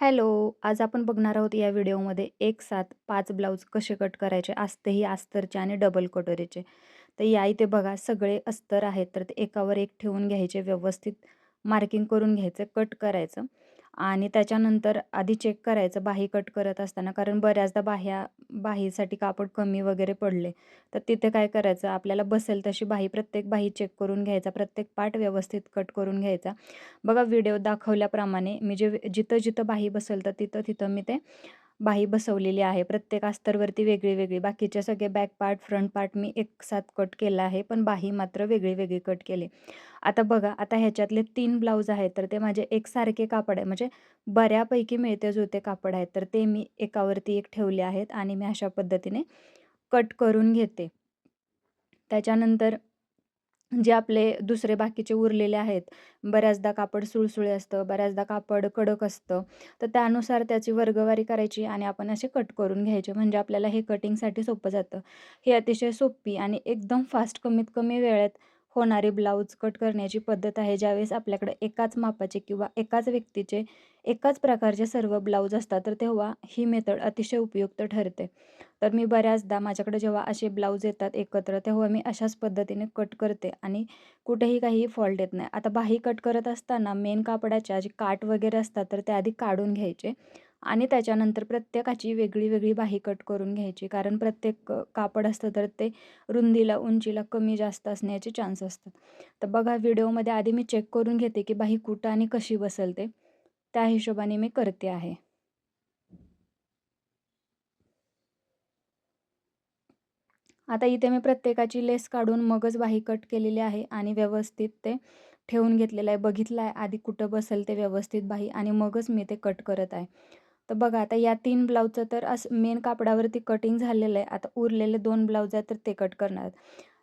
Hello आज आपण बघणार आहोत या व्हिडिओमध्ये एक साथ पाच ब्लाऊज कसे कट करायचे असतेही अस्तरचे आणि डबल कटोरीचे तर या इथे बघा सगळे अस्तर आहेत तर ते एकावर एक ठेवून घ्यायचे व्यवस्थित मार्किंग करून घ्यायचं कट करायचं. आणि त्याच्यानंतर आधी चेक करायचं बाही कट करत असताना. कारण बऱ्याचदा बाह्या बाहीसाठी कापड कमी वगैरे पडले. तर तिथे काय करायचं आपल्याला बसेल तशी बाही प्रत्येक बाही चेक करून घ्यायचा प्रत्येक पार्ट व्यवस्थित कट करून घ्यायचा. बघा व्हिडिओ दाखवल्याप्रमाणे मी जे जिथं जिथं बाही बसेल तर तिथं तिथं मी ते बाही बसवलेली आहे. प्रत्येक अस्तरवरती वेगळी वेगळी बाकीचे सगळे बॅक पार्ट फ्रंट पार्ट मी एक साथ कट केला आहे पण बाही मात्र वेगळी वेगळी कट केली. आता बघा आता ह्याच्यातले तीन ब्लाऊज आहेत तर ते माझे एकसारखे कापड आहे म्हणजे बऱ्यापैकी मिळते जुते कापड आहेत तर ते मी एकावरती एक ठेवले आहेत आणि मी अशा पद्धतीने कट करून घेते. त्याच्यानंतर जे आपले दुसरे बाकीचे उरलेले आहेत. बऱ्याचदा कापड सुळसुळे असतं बऱ्याचदा कापड कडक असतं. तर त्यानुसार त्याची वर्गवारी करायची आणि आपण असे कट करून घ्यायचे. म्हणजे आपल्याला हे कटिंगसाठी सोपं जातं. हे अतिशय सोपी आणि एकदम फास्ट कमीत कमी वेळेत होणारे ब्लाऊज कट करण्याची पद्धत आहे. ज्यावेळेस आपल्याकडे एकाच मापाचे किंवा एकाच व्यक्तीचे एकाच प्रकारचे सर्व ब्लाऊज असतात तर तेव्हा ही मेथड अतिशय उपयुक्त ठरते. तर मी बऱ्याचदा माझ्याकडे जेव्हा असे ब्लाऊज येतात एकत्र तेव्हा मी अशाच पद्धतीने कट करते आणि कुठेही काही फॉल्ट येत नाही. आता बाही कट करत असताना मेन कापडाच्या जे काट वगैरे असतात तर ते आधी काढून घ्यायचे. आणि त्याच्यानंतर प्रत्येकाची वेगळी वेगळी बाही कट करून घ्यायची. कारण प्रत्येक कापड असतं तर ते रुंदीला उंचीला कमी जास्त असण्याचे चान्स असतात. तर बघा व्हिडिओमध्ये आधी मी चेक करून घेते की बाही कुठं आणि कशी बसलते त्या हिशोबाने मी करते आहे. आता इथे मी प्रत्येकाची लेस काढून मगच बाही कट केलेली आहे आणि व्यवस्थित ते ठेवून घेतलेलं आहे. बघितलं आहे आधी कुठं बसेल ते व्यवस्थित बाही आणि मगच मी ते कट करत आहे. तर बघा आता या तीन ब्लाऊजचं तर असं मेन कापडावरती कटिंग झालेलं आहे. आता उरलेले दोन ब्लाऊज आहेत तर ते कट करणार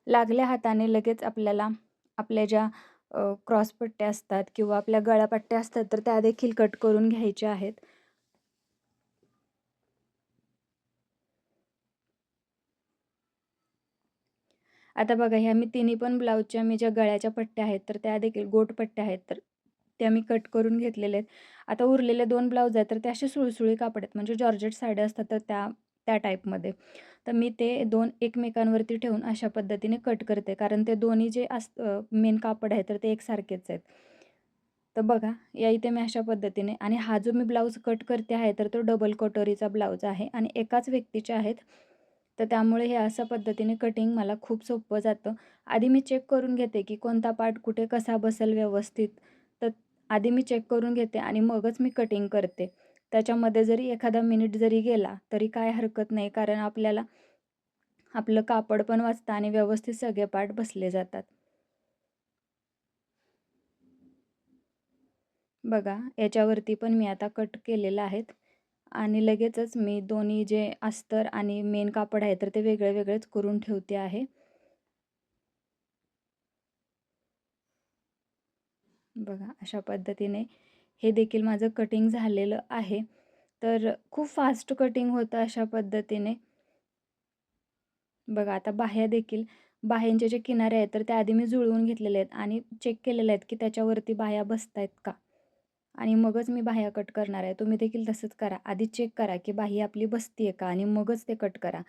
लागल्या हाताने लगेच आपल्याला आपल्या ज्या क्रॉसपट्ट्या असतात किंवा आपल्या गळापट्ट्या असतात तर त्या देखील कट करून घ्यायच्या आहेत. आता बघा ह्या मी तिन्ही पण ब्लाऊजच्या मी ज्या गळ्याच्या पट्ट्या आहेत तर त्या देखील गोट पट्ट्या आहेत तर त्या मी कट करून घेतलेले आहेत. आता उरलेले दोन ब्लाऊज आहेत तर ते असे सुळसुळी कापड आहेत. म्हणजे जॉर्जेट साड्या असतात तर त्या त्या टाईपमध्ये. तर मी ते दोन एकमेकांवरती ठेवून अशा पद्धतीने कट करते. कारण ते दोन्ही जे अस मेन कापड आहे तर ते एकसारखेच आहेत. तर बघा या इथे मी अशा पद्धतीने आणि हा जो मी ब्लाऊज कट करते आहे तर तो डबल कटोरीचा ब्लाऊज आहे. आणि एकाच व्यक्तीचे आहेत. तर त्यामुळे हे अशा पद्धतीने कटिंग मला खूप सोपं जातं. आधी मी चेक करून घेते की कोणता पार्ट कुठे कसा बसेल व्यवस्थित. आधी मी चेक करून घेते आणि मगच मी कटिंग करते. त्याच्यामध्ये जरी एखादा मिनिट जरी गेला तरी काय हरकत नाही कारण आपल्याला आपलं कापड पण वाचतं आणि व्यवस्थित सगळे पाठ बसले जातात. बघा याच्यावरती पण मी आता कट केलेलं आहेत आणि लगेचच मी दोन्ही जे अस्तर आणि मेन कापड आहे तर ते वेगळे वेगळेच करून ठेवते आहे. बघा अशा पद्धतीने हे देखील माझं कटिंग झालेलं आहे. तर खूप फास्ट कटिंग होतं अशा पद्धतीने. बघा आता बाह्या देखील बाह्यांचे जे किनारे आहेत तर त्या आधी मी जुळवून घेतलेले आहेत आणि चेक केलेले आहेत की त्याच्यावरती बाह्या बसत आहेत का? आणि मगच मी बाह्या कट करणार आहे. तुम्ही देखील तसंच करा. आधी चेक करा की बाही आपली बसती आहे का आणि मगच ते कट करा.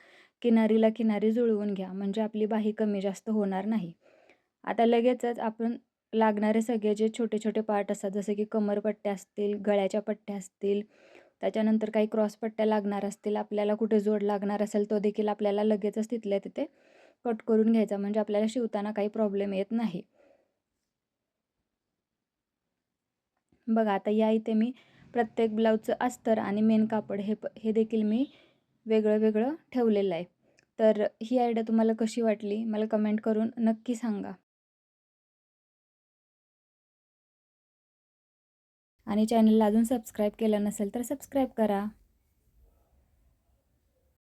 किनारीला किनारी जुळवून घ्या. म्हणजे आपली बाही कमी जास्त होणार नाही. आता लगेचच आपण लागणारे सगळे जे छोटे छोटे पार्ट असतात जसे की कमरपट्ट्या असतील गळ्याच्या पट्ट्या असतील त्याच्यानंतर काही क्रॉस पट्ट्या लागणार असतील आपल्याला कुठे जोड लागणार असेल तो देखील आपल्याला लगेचच तिथल्या तिथे कट करून घ्यायचा. म्हणजे आपल्याला शिवताना काही प्रॉब्लेम येत नाही. बघा आता या इथे मी प्रत्येक ब्लाऊजचं अस्तर आणि मेन कापड हे प हे देखील मी वेगळं वेगळं ठेवलेलं आहे. तर ही आयडिया तुम्हाला कशी वाटली? मला कमेंट करून नक्की सांगा. आणि चॅनलला अजून सबस्क्राईब केलं नसेल तर सबस्क्राईब करा.